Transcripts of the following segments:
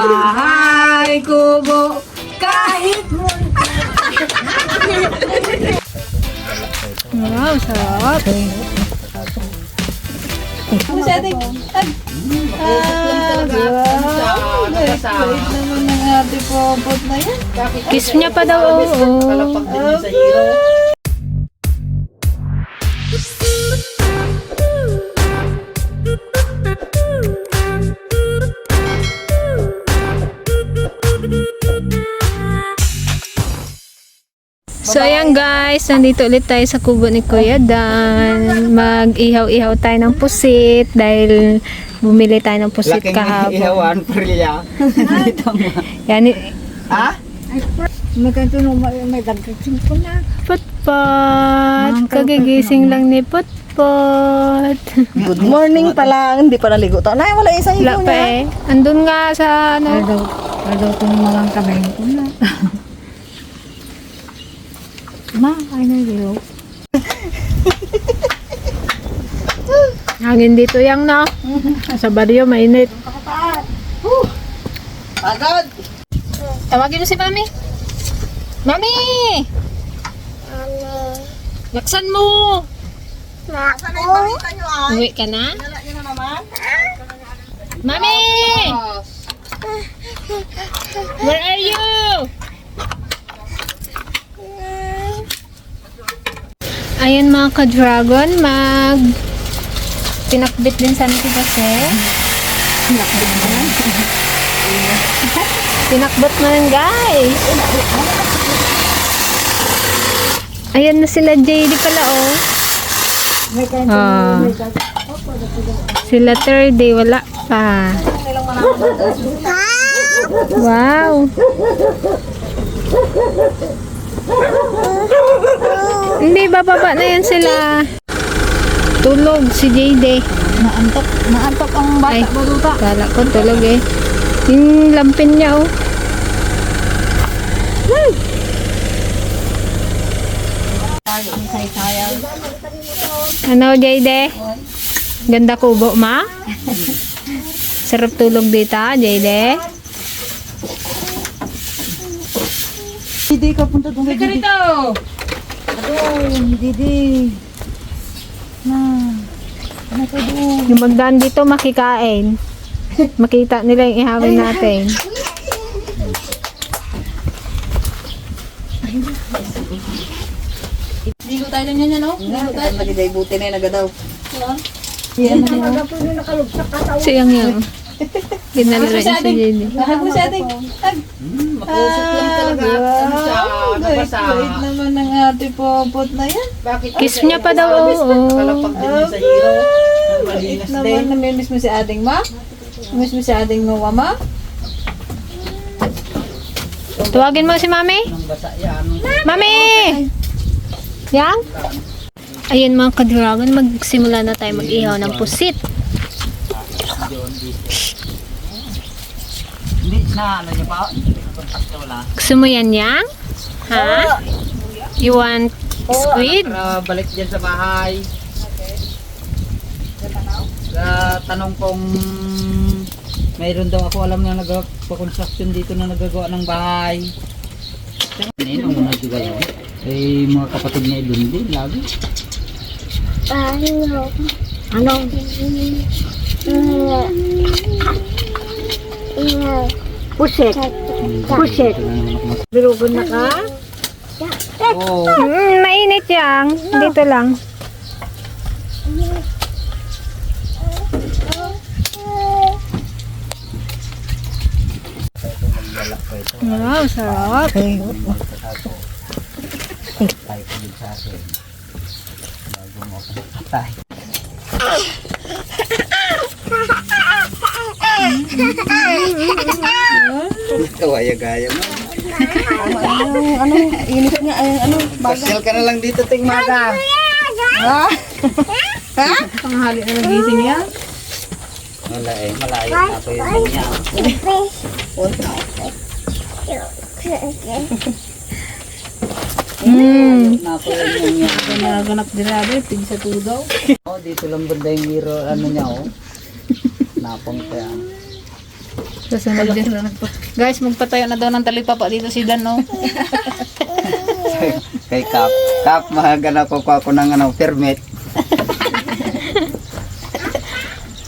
Bahay kubo kahit Wow, sarap. Ano siya ating? Kiss niya pa daw, din sa hero. So ayan guys, nandito ulit tayo sa kubo ni Kuya Dan. Mag-ihaw-ihaw tayo ng pusit dahil bumili tayo ng pusit Laking kahapon. ihawan, prilya. Dito mo. Yan, Ha? May kanto nung may, may dagdagsing ko na. Putpot. Kagigising lang ni Putpot. Good morning pa lang, hindi pa naligo to. Nay, wala isang Wala higo pa niya. eh. Andun nga sa ano. Ado ko naman ang kamay ko na. Ma, ay na yun. Hangin dito yang na. Sa baryo mainit. Agad! Tawagin mo si Mami. Mami! Laksan mo! Sana yung balita nyo ay. Uwi ka na? Wala nyo na naman. Mami! Where are you? Ayan mga ka-dragon, mag pinakbit din sa amin si Jose. Pinakbit na lang. Pinakbit na lang guys. Ayan na sila JD pala oh. Ah. Sila third day, wala pa. Wow. Hindi, bababa na yan sila. Tulog si JD. Naantok, naantok ang bata Ay. baluta. Kala ko tulog eh. Yung lampin niya oh. Hmm. Ano JD? Ganda kubo ma? Sarap tulog dito, JD. Hindi ka punta doon. Ika rito! Adoy, didi. Na. Ano ka doon? Yung magdaan dito makikain. Makita nila yung ihawin natin. Ligo tayo lang yan, ano? Ligo tayo. Buti na yung nagadaw. Siyang yang. Ginala rin si JD. Lahag mo si ating. Ag. Makusok lang talaga. Ano siya? Nabasa. Wait naman ng ate popot na yan. Bakit? Kiss niya pa daw, oo. Kalapag din yun sa hero. Wait Malinis din. naman, namimiss mo si ating ma? Namimiss mo si ating mawa ma? Tuwagin mo si Mami. Nang basa yan. Mami! Yang? Ayun mga ka-dragon, magsimula na tayo mag-ihaw ng pusit. Hindi na ano niya pa. Kontak niya wala. Gusto mo yan, Yang? Ha? You want squid? Para balik dyan sa bahay. Sa tanong kong mayroon daw ako alam na nagpa-construction dito na nagagawa ng bahay. Ngayon ang mga diba yun? Eh, mga kapatid niya doon din, lagi. Ano? Puset. Puset. Birugon na ka? Oo. Mm, mainit yang. Dito lang. Wow, sarap. Tayo ko din sa akin. Bago mo ako patay. Kawaya-gaya mo. Ano, ano, init nga, ay, ano, Pasyal ka na lang dito, Ting Mada. Panghali na nagising yan? Wala eh, malayo na ako yung niya. Mm. Na ako yung niya. Panaganap din natin, pig sa tudaw. Oh, dito lang banda yung mirror, ano niya oh. Napang kaya. Susunod din. Guys, magpatayo na daw ng talipapa dito si Dan, no? Kay Kap. Kap, mahagana ko ko ako ng ano, permit.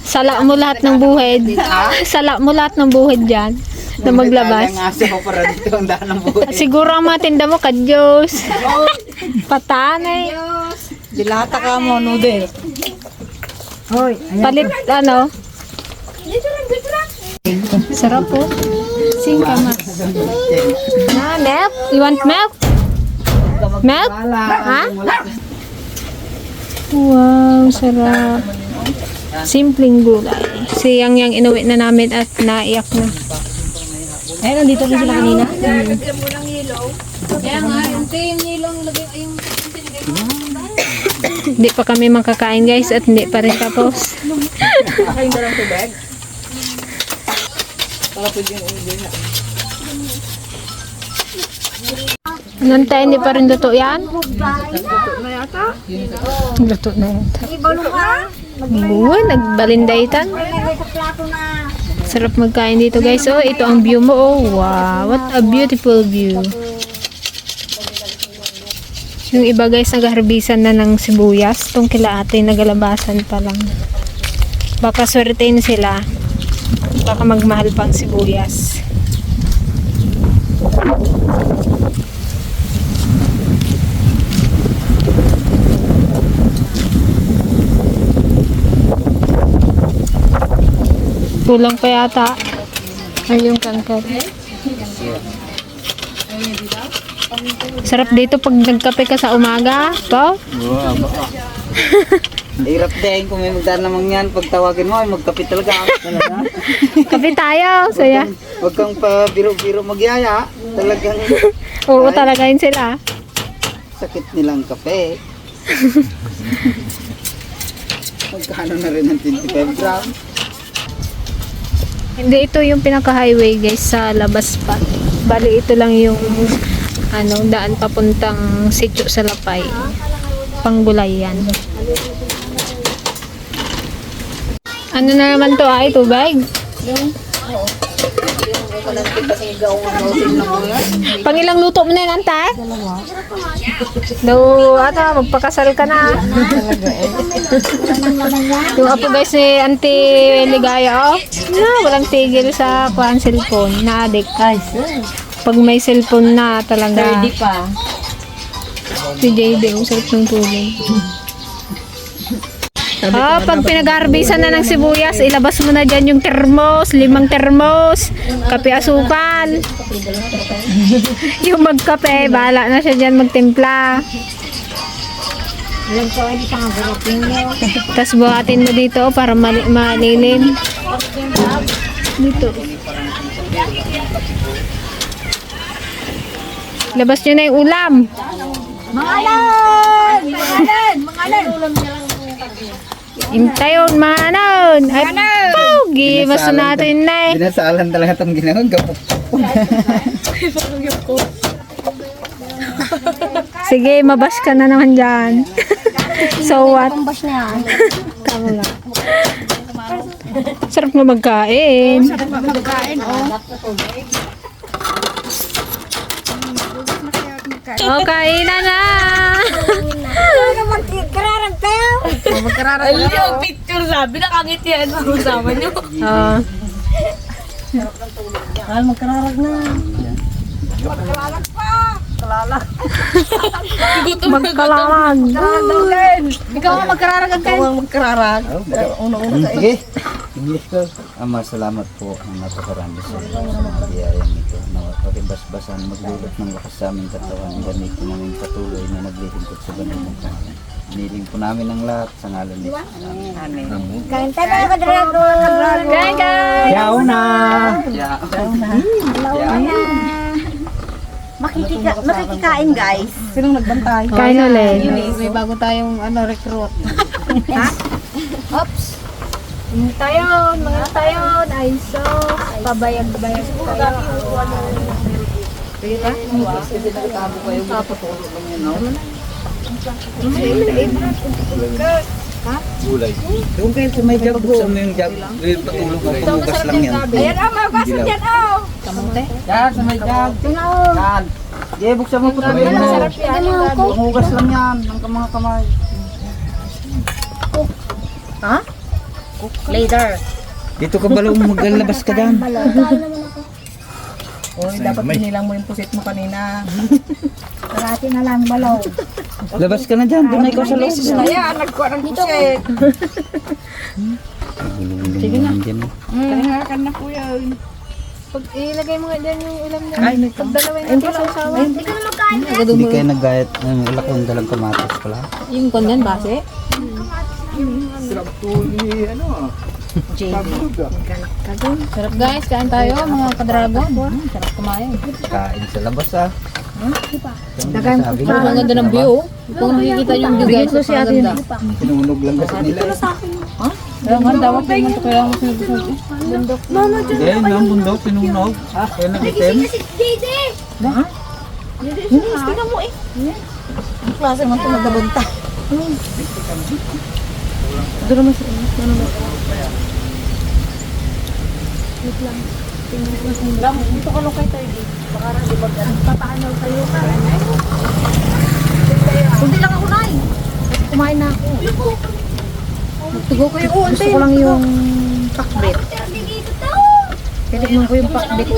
Sala mo lahat ng buhid. Sala mo lahat ng buhid dyan na maglabas. Ang aso ko para dito ang daan ng buhay. Siguro ang matinda mo, kadyos. Patanay. Dilata ka mo, noodle. Hoy, Palit, ano? Sarap po. Singka ma. Na, milk? You want milk? Milk? Ha? Wow, sarap. Simpleng gulay. Si Yang Yang inuwi na namin at naiyak na. Eh, nandito rin sila kanina. Kaya nga, ito yung nilong lagay yung Hindi pa kami makakain guys at hindi pa rin tapos. Akayin ba lang tubig? Anong tayo, hindi pa rin luto yan? Luto na yata. Uy, nagbalindaytan. Sarap magkain dito guys. Oh, ito ang view mo. Oh, wow. What a beautiful view. Yung iba guys, nagharbisan na ng sibuyas. Itong kila ate, nagalabasan pa lang. Baka swertein sila. Baka magmahal pang sibuyas. Kulang pa yata. Ay, yung kangkar. Sarap dito pag nagkape ka sa umaga. To? Wow, baka. Hirap din kung may magdaan namang yan. Pag tawagin mo, ay magkapit talaga. Kape tayo. Saya. Huwag kang pa biro-biro magyaya. Talagang Oo, talaga yun sila. sakit nilang kape. Magkano na rin ang 25 grams? Hindi ito yung pinaka-highway guys sa labas pa. Bali ito lang yung ano, daan papuntang sityo sa Lapay. Panggulayan. Ano na naman to ay tubig? Pangilang luto mo na yan, ante? Daw, ata, magpakasal ka na. yung apo guys ni Auntie Ligaya, oh. Na, walang tigil sa kuhan cellphone. Na-addict. Pag may cellphone na talaga. pa. Si JD, ang sarap ng tubig. Ah, pag pinag-harbisan na ng sibuyas, ilabas mo na dyan yung termos, limang termos, kape asukal. yung magkape, bahala na siya dyan magtimpla. Tapos buhatin mo dito para mali malilim. Dito. Labas nyo na yung ulam. Mangalan! Mangalan! Mangalan! Intayon, manon! Ay, pogi! Basta natin na eh. Binasalan talaga itong ginawang gapok. Sige, mabas ka na naman dyan. so what? Pambas na yan. Tama lang. Sarap na magkain. Magkain, oh. Oh, kainan na! Tayo. Ay, yung picture sabi, nakangiti yan. Sama niyo. Oh. Mahal, magkararag na. Magkalalag. Ikaw ang magkararang Ikaw ang magkararag. Oh, baga- Una-una ka Sige. English ko. Ama, salamat po ng napakarami sa mga biyayang ito. Na pakibasbasan, maglulot ng lakas sa aming katawan. Ganito namin patuloy na naglilingkod sa banal ng Panginoon. Iniling po namin ang lahat sa ngalan ni Amen. Kain tayo ka dragon. Kain, guys! Yaw na! Yaw na! Makikika, makikikain guys. Sinong nagbantay? Kain ulit. May bago tayong ano, recruit. Tayo, mga tayo. Ay, so, pabayag-bayag tayo. Gulay. Doon kayo sa may jug. Buksan mo yung jug. Eh, patulog mo. Pumugas lang yan. Ayan ah, mga gasan Dilaw. dyan oh. Kamote. Yan, sa may jug. Yan. Di, buksan mo. Putulog mo. Pumugas lang yan. Ng mga kamay. Later. Dito ka balaw maglalabas ka dyan. Uy, dapat binilang mo yung pusit mo kanina. Parati na lang balaw. Labas ka na dyan. Doon na ikaw sa loob. Ayan, nagkuha ng pusit. Sige na. Kanahakan na po yan. Pag ilagay mo nga dyan yung ulam na. Ay, may Pag dalawin na pala usawa. Hindi kayo nag-gayat. Ang ilak yung dalang kamatis pala. Yung kondyan base. Sarap guys, kain tayo mga kadragon. Hmm, sarap kumain. Kain sa labas ah. Dagan ko Sabi Ang ganda ng view. oh. Kung nakikita yung view guys, ang ganda. Sinunog lang kasi nila. Kaya nga, dapat yung ito kaya mo sinubusog. Hindi, yung bundok, sinunog. Kaya nag-itim. Ang klase naman ito magabunta. Hindi lang ako nai. Kumain na ako. Tugo ko yung Gusto ko lang yung pakbet. Titikman ko yung pakbet.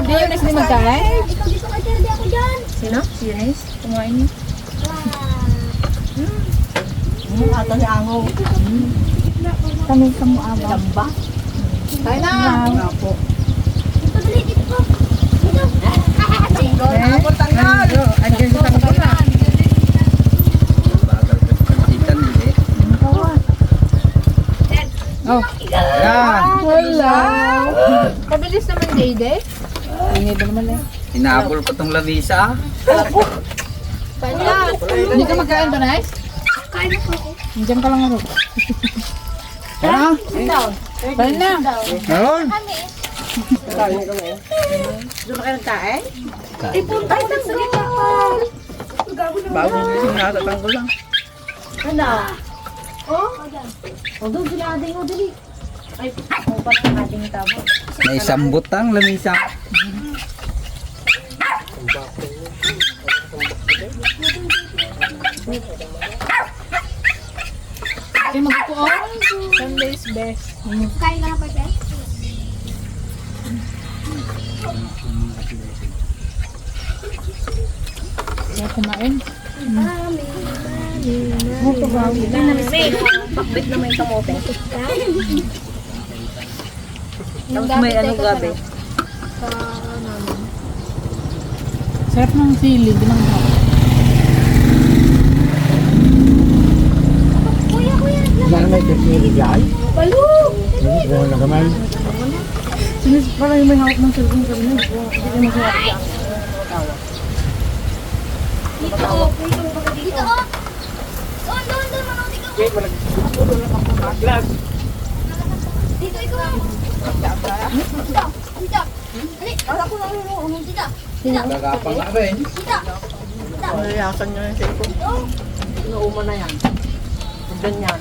Hindi yun is di magkain. Sino? Si Eunice? Kumain niya. Hmm, ata ni Ango. Kami sa muaba. Lamba. Kain na. Nga po. Hindi. Oh. Yan. Wala. Pabilis naman Jade. Ingay ba naman eh. Hinabol ko tong labisa. Kain na. Hindi ka magkain ba, Nice? Diyan ka lang ano. Ha? Kain na. Meron? Doon na kayo nagkain? Ay, nagsulit ako. Bago gising na, tatanggol lang. Ano? May isang butang lamisa. Ay, magpuon. Sunday is best. Kaya kumain. Pakbit na may kamote. Tapos may ano gabi. Sarap ng sili. Di nang Sinis pala yung may hawak ng cellphone kanina. Hindi ko masaya. Dito ikaw. Dito. Dito. Dali, wala ko lang yung dito. Dito. Gagapang na rin. Dito. Nalayasan niya yung cellphone. Inuuma na yan. Ganyan.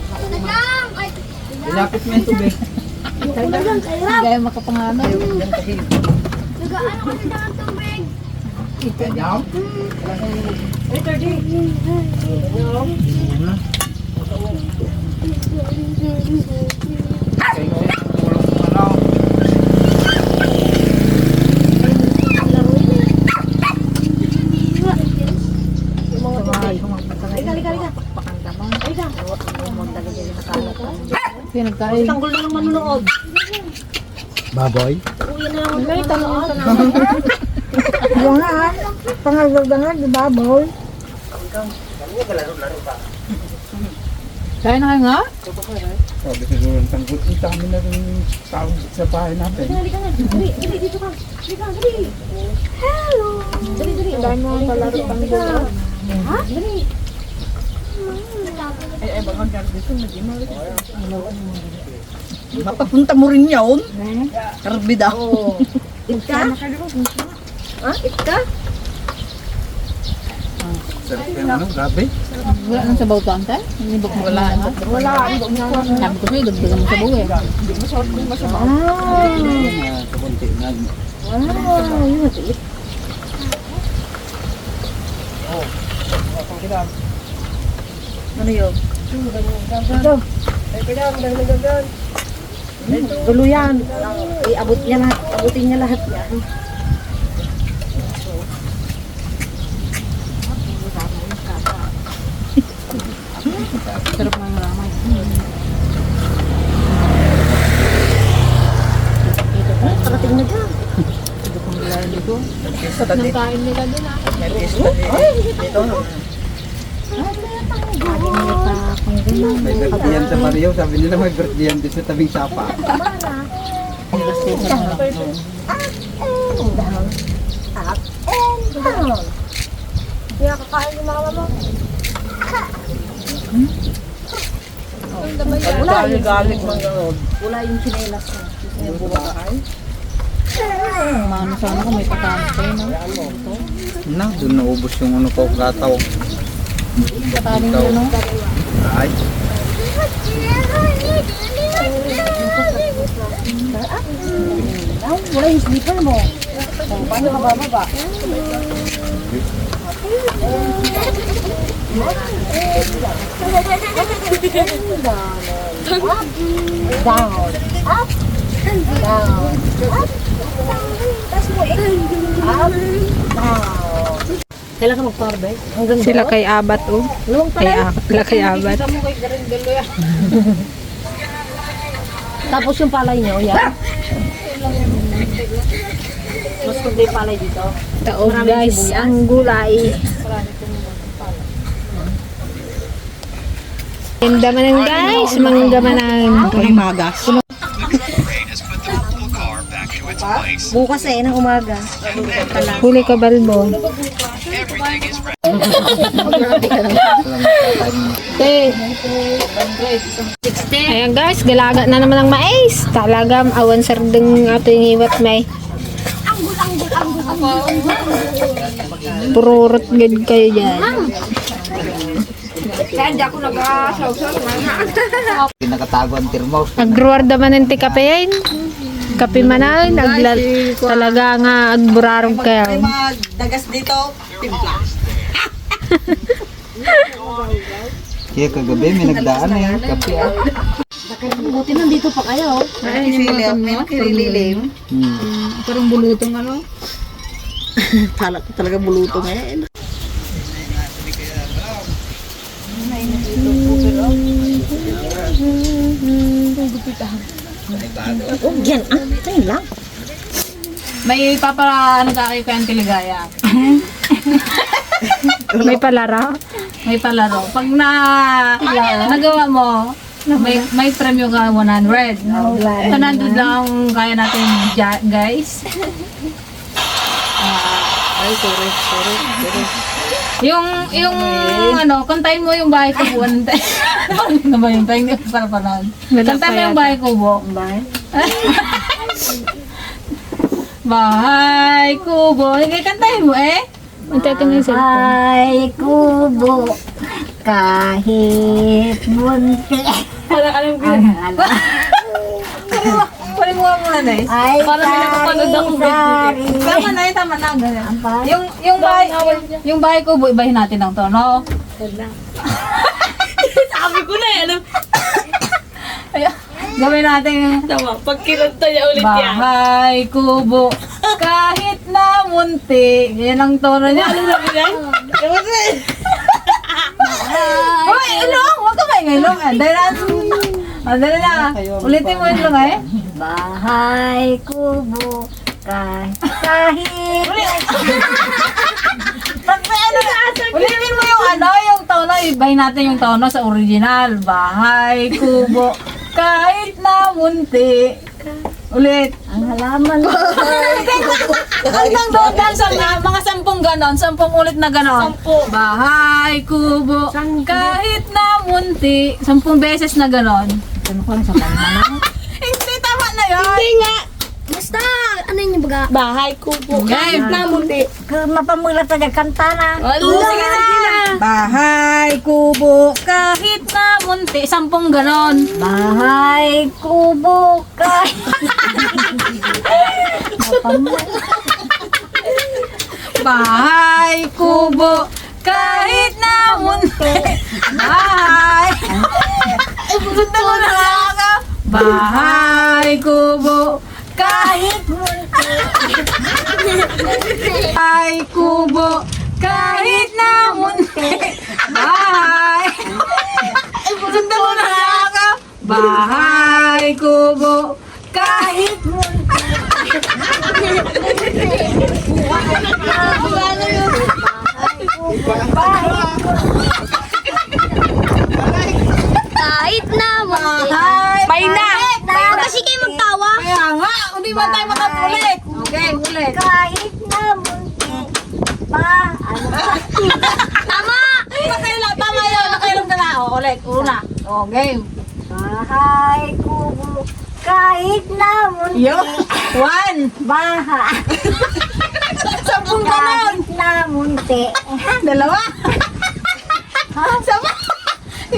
Ilapit mo yung tubig. Naglang. Naglang. Gaya makapangano. Nagaano kasi ng tubig. Yan. Pinagkain. Tanggol na ng manunood. Baboy. May tanong ka naman. Yung nga ha. Pangalaga di ba, boy? Kain na kayo nga? Sabi siguro ng tanggol. Ang dami na rin tao sa bahay natin. Dali ka na. Dali. Dali dito ka. Dali ka. Dali. Hello. Dali dali. Dahil mo ang palaro pang gulo. Ha? Dali. Mapapunta mo rin yun. Karbida. Ika? Ha? Ika? Sarap yung ano, grabe. Wala nang sabaw to, ante? Nibok mo wala. Wala. Sabi ko sa'yo, dagdagan mo sabaw eh. Ah, kabunti na. Ano yun? Gulo yan. Iabot niya lahat. Abutin niya lahat yan. Sarap ng maramay. Parating na dyan. Sarap ng kain nila doon ah. May birthday yan sa Mario, sabi nila may birthday yan din sa tabing sapa. Kaya kakain yung mama mo. Galit-galit man gano'n. Wala yung chinelas ko. Mano sana kung may kayo, no? Na, doon naubos yung ano ko, gataw. Patanin Ikaw. Nyo, no? Ay, Wala yung slipper mo. Oh, paano ka bababa? Down. Up. Down. Up. Tapos mo eh. Up. Down. Kailan ka mag-powerbay? Hanggang Sila kay Abat oh. Luwang Kay, pala. A- sila kay Abat. Tapos yung palay nyo, yan. Mas kundi yung palay dito. Taog guys, ang gulay. Ganda manan guys, mangga manan. May magas. Bukas eh, ng umaga. Huli ka balbo. Ayan guys, galaga na naman ang mais. Talagang awan sardeng ato yung iwat may. Pururot gud kayo dyan. pinakatago ang tirmos. Agruarda man ang tikapayin. Kape manan, aglal, talaga nga agburarog kayo. Magdagas dito, timpla. Kaya kagabi may nagdaan na yan, kape ah. Buti nandito pa kayo. Ay, yung mga May nakilililim. Hmm. Parang bulutong ano. Kala ko talaga buluto ngayon. Oh, yan. Ah, ito yun lang. May papara, ano ka kayo kayang tiligaya. May palara. May palaro. Pag na nagawa mo, may may premyo ka 100. 100 lang ang kaya natin guys. Ah, ay, sorry, sorry, sorry. Yung, yung, ano, kantayin mo yung bahay kubo. Ano ba yung tayo? Para panood. Wala Kantayin mo yung bahay kubo. Bahay kubo. Hindi, kantayin mo eh. Ito ito yung cellphone. Ay, kubo. Kahit munti. Parang alam ko yun. Pwede mo muna na eh. Ay, Para may nakapanood ako sari-sari. video. Tama na yun, tama na. Ganyan. Yung, yung bahay, yung, yung bahay ko, ibahin natin ng tono. Sabi ko na eh, ano? Ayun, gawin natin yung Tama, pag kinanta niya ulit bahay kubo. Kahit na munti. Yan ang tono niya. Ano na yan? Hoy, ilong! Huwag ka maingay, ilong. Ah, Dahil na. Ah, dahil na. Ulitin mo yung ilong eh. Bahay kubo. Kahit kahit. Pag may ano na, ulitin mo yung ano, yung tono, ibahin natin yung tono sa original. Bahay, kubo, kahit na munti. Ulit. Ang halaman. Hanggang doon lang sa mga, mga sampung ganon, sampung ulit na ganon. Bahay, kubo, kahit na munti. Sampung beses na ganon. Ano ko lang sa palma na? Na yun. Hindi nga. Basta, ano yung baga? Bahay kubo. Kahit na munti. Kung mapamulat na kanta na. Sige na. Bahay, kubo, kahit na munti. Sampung ganon. Bahay, kubo, kahit... Bahay, kubo, kahit na munti. Bahay. Sundan mo na ako. Bahay, kubo, kahit munti. Bahay, kubo, kahit na munti. Bahay. Sundan mo na ako. Bahay, kubo, kahit Kahit na munti. Bahay. May na! Kasi kayo magtawa. Kaya nga, hindi ba tayo makapulit? Okay, ulit. Kahit na munti. Ba, ano? Tama! Nakailang, tama yun. Nakailang ka na. O, ulit. Una. O, game. Bahay, kubo, kahit na munti. Yo. One. Bahay, Sampung ganon. kahit na munti. Dalawa. Sama.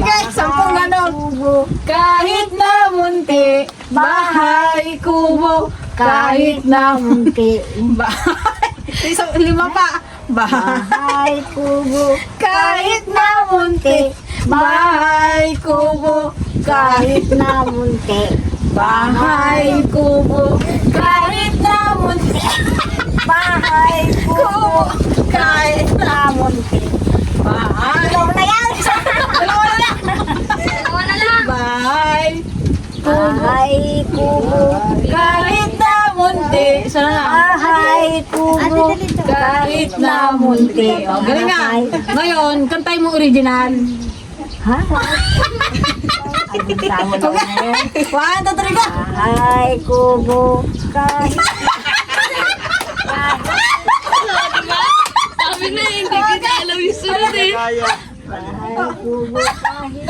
Sige, sampung ganon. Kubo, Kahit na munti, bahay, kubo, kahit na munti. bahay. Isang lima pa. Bahay. Bahay, kubo, Kahit na munti, bahay, kubo, kahit na munti. Bahay, kubo, kahit na munti. Bahay, Kubo, kahit na munti. bahay. Dalawa na yan! Dalawa na lang. Dalawa na lang! Bahay, Bahay, kubo, kahit na munti. Isa na lang. bahay, kubo, Kahit na munti. O, galing nga. Ngayon, kantay mo original. Ha? Anong tama na yan? One, two, three, go. Bahay, kubo, kahit bahay, kubo, kahit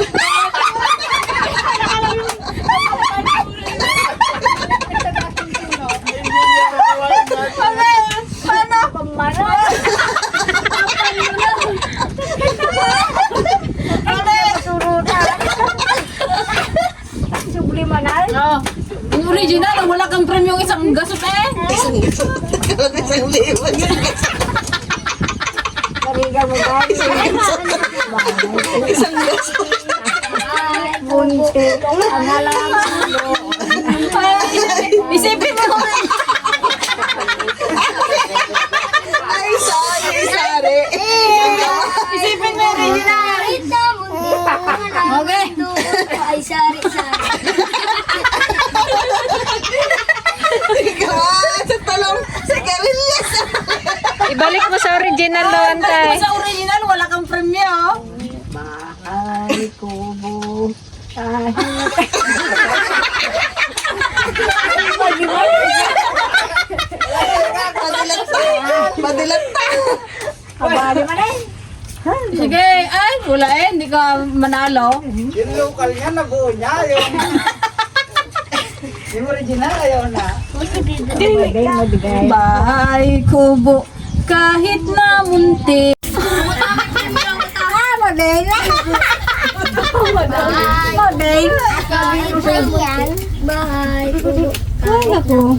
original, wala kang premyo isang gasot eh. Kariga mo ba? Isang Bunti. Ang halaman mo. Isipin mo. Isipin mo original. Okay. Ay, sari, sari. Ibalik mo sa original doon, tay. Sa original, wala kang premyo. Bahay, kubo, kahit. Kabali mo na eh. Sige, ay, wala eh, hindi ka manalo. Yung local niya, nabuo niya. Yung, yung original, ayaw na. Magbigay, magbigay. Bahay, kubo, kahit na munti. Ah, model. Model. Bahay. Ay, ako.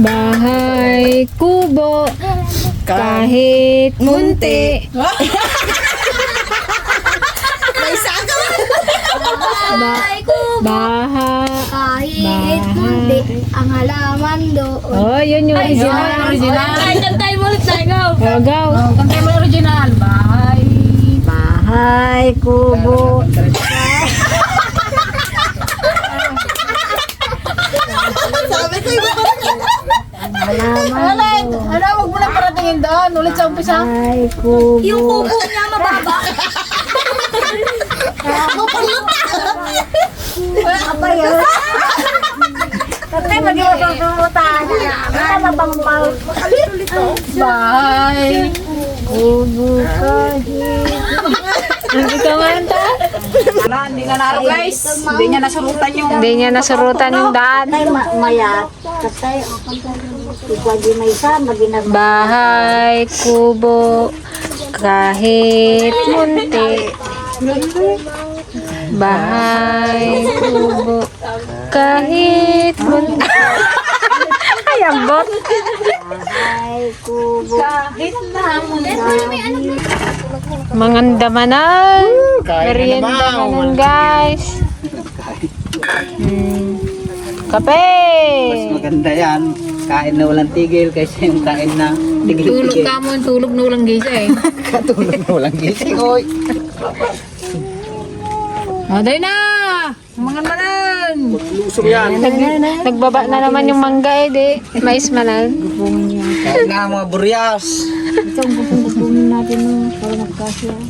Bahay, kubo, kahit munti. Bahay, kubo. Kahit mundi, ang halaman doon. Oh, yun yung original. original. Ay. Oh, go. Oh, kantay mo original. Bahay. Bahay, kubo. Ulit. Ano, huwag mo lang paratingin doon. Ulit sa umpisa. Bahay, kubo. Yung kubo niya mababa. Apa yun? Kasi yung masasurutan, wala mabampal. Bahay. Kubo kahit. Hindi ka manta. Wala, hindi na naro guys. Hindi niya nasurutan yung... Hindi niya nasurutan yung daan. Tay ma- mayat. Kasi, Bahay, kubo, Kahit munti. Bahay, kubo. Kahit munti. Ay, ambot. Kahit na Manganda manan. Merienda manan, guys. Hmm. Kape. Mas maganda yan. Kain na walang tigil kaysa yung kain na Tulog tigil-tigil. ka mo, tulog na walang gisa eh. Katulog na walang gising. Oy. Aday na! Mga manan! Nag, nagbaba na naman yung mangga eh, di. Mais manan. Kain na mga buryas.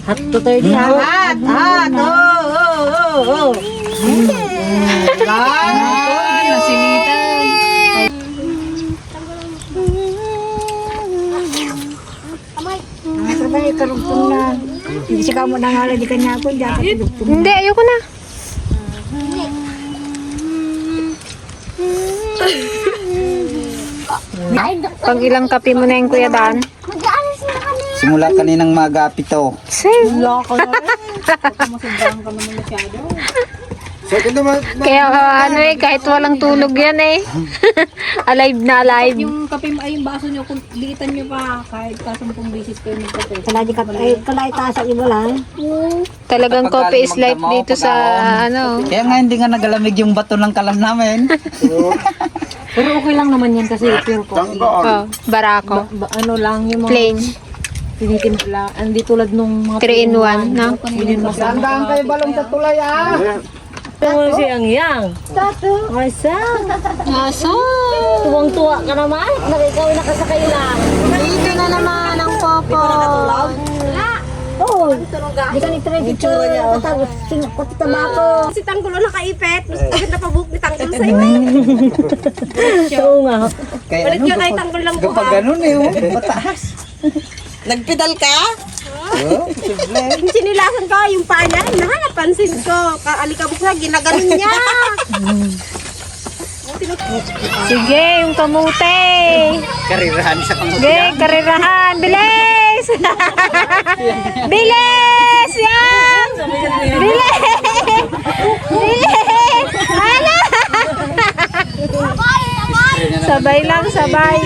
Hat to tayo di ha. Hat! Hat! Oh! Oh! Oh! Oh! Nasinitan. Sabay, karugtong na. Hindi siya kamo nangalan di kanya ako. Ka. Hindi, ayoko na. Pag ilang kape mo na yung kuya Dan? Simula kaninang maga pito. Same. Kaya uh, ano eh, kahit walang tulog yan eh. alive na alive. Yung kape mo ay yung baso nyo, kung liitan nyo pa kahit kasampung bisis kayo magkape. Kalay di ka, ay, kalay taas ang iba lang. Talagang coffee is life dito sa ano. Kaya nga hindi nga nagalamig yung bato ng kalam namin. Pero okay lang naman yan kasi pure coffee. Oh, barako. Ba- ano lang yung mga Plain. tinitimpla. Hindi tulad nung mga 3 in 1, no? Sandaan kayo balong sa tulay ah! Ito si Ang Yang. Tato. Masa. Aso! Tuwang-tuwa ka naman. Nakikaw nakasakay lang. Dito na naman ang popo. Oo. Di ka ni-try dito. Tatawag. Singkot kita ba ako? Si Tanggulo nakaipit. Mas maganda pa buhok ni Tanggulo sa iyo. Oo nga. Kaya Palit ano, ka kay Tanggol lang kapag buhok. ganun eh, oh, mataas. Nagpedal ka? Oh, simple. Sinilasan ko yung paa niya. Nahanap pansin ko. Kaalikabok na, ginaganon niya. Sige, yung kamute. Karirahan sa Sige, pangutya. karirahan. Bilis! Bilis! Yan! Bilis! Bilis! Ala! Sabay lang, sabay.